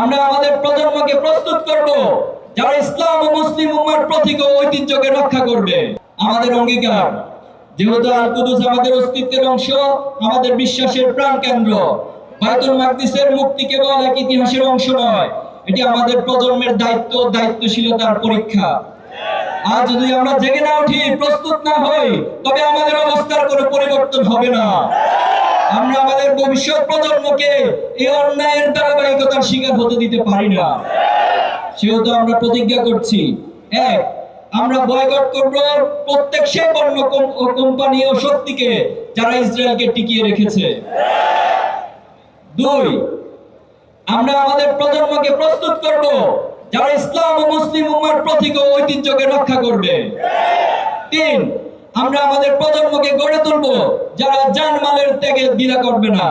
আমরা আমাদের প্রজন্মকে প্রস্তুত করব যারা ইসলাম ও মুসলিম উম্মার প্রতীক ও ঐতিহ্যকে রক্ষা করবে। আমাদের অঙ্গীকার, যেহেতু আল কুদুস আমাদের অস্তিত্বের অংশ, আমাদের বিশ্বাসের প্রাণ কেন্দ্র। বাইতুল মাকদিসের মুক্তি কেবল এক ইতিহাসের অংশ নয়, এটি আমাদের প্রজন্মের দায়িত্ব দায়িত্বশীলতার পরীক্ষা। আজ যদি আমরা জেগে না উঠি, প্রস্তুত না হই, তবে আমাদের অবস্থার কোনো পরিবর্তন হবে না। আমরা আমাদের ভবিষ্যৎ প্রজন্মকে এই অন্যায়ের ধারাবাহিকতার শিকার হতে দিতে পারি না। সেহেতু আমরা প্রতিজ্ঞা করছি, এক, আমরা বয়কট করব প্রত্যেক পণ্য কোম্পানি ও শক্তিকে যারা ইসরায়েলকে টিকিয়ে রেখেছে। দুই, আমরা আমাদের প্রজন্মকে প্রস্তুত করব যারা ইসলাম ও মুসলিম উম্মার প্রতীক ও ঐতিহ্যকে রক্ষা করবে। তিন আমরা আমাদের প্রজন্মকে গড়ে তুলব, যারা জানমালের ত্যাগে দ্বিধা করবে না।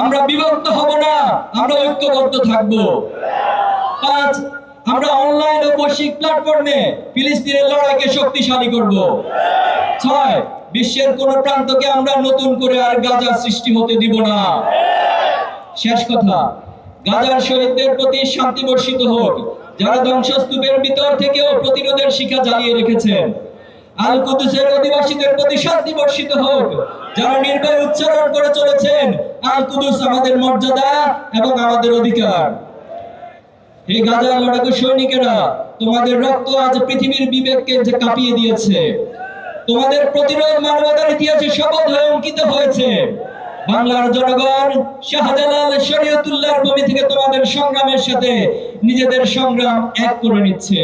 আমরা বিভক্ত হব না, আমরা ঐক্যবদ্ধ থাকব। পাঁচ, আমরা অনলাইন ও বৈশ্বিক প্ল্যাটফর্মে ফিলিস্তিনের লড়াইকে শক্তিশালী করব। ছয়, বিশ্বের কোন প্রান্তকে আমরা নতুন করে আর গাজা সৃষ্টি হতে দিব না। শেষ কথা, গাজার শহীদদের প্রতি শান্তি বর্ষিত হোক, যারা ধ্বংসস্তূপের ভিতর থেকেও প্রতিরোধের শিখা জ্বালিয়ে রেখেছেন। আল কুদুসের অধিবাসীদের প্রতি শান্তি বর্ষিত হোক, যারা নির্ভয় উচ্চারণ করে চলেছেন, আল কুদুস আমাদের মর্যাদা এবং আমাদের অধিকার। হে গাজার লড়াকু সৈনিকেরা, তোমাদের রক্ত আজ পৃথিবীর বিবেককে যে কাঁপিয়ে দিয়েছে, তোমাদের প্রতিরোধ মানবতার ইতিহাসে শপথ হয়ে অঙ্কিত হয়েছে। বাংলার জনগণ শাহজালাল শরীয়তুল্লাহর ভূমি থেকে তোমাদের সংগ্রামের সাথে নিজেদের সংগ্রাম এক করে নিচ্ছে।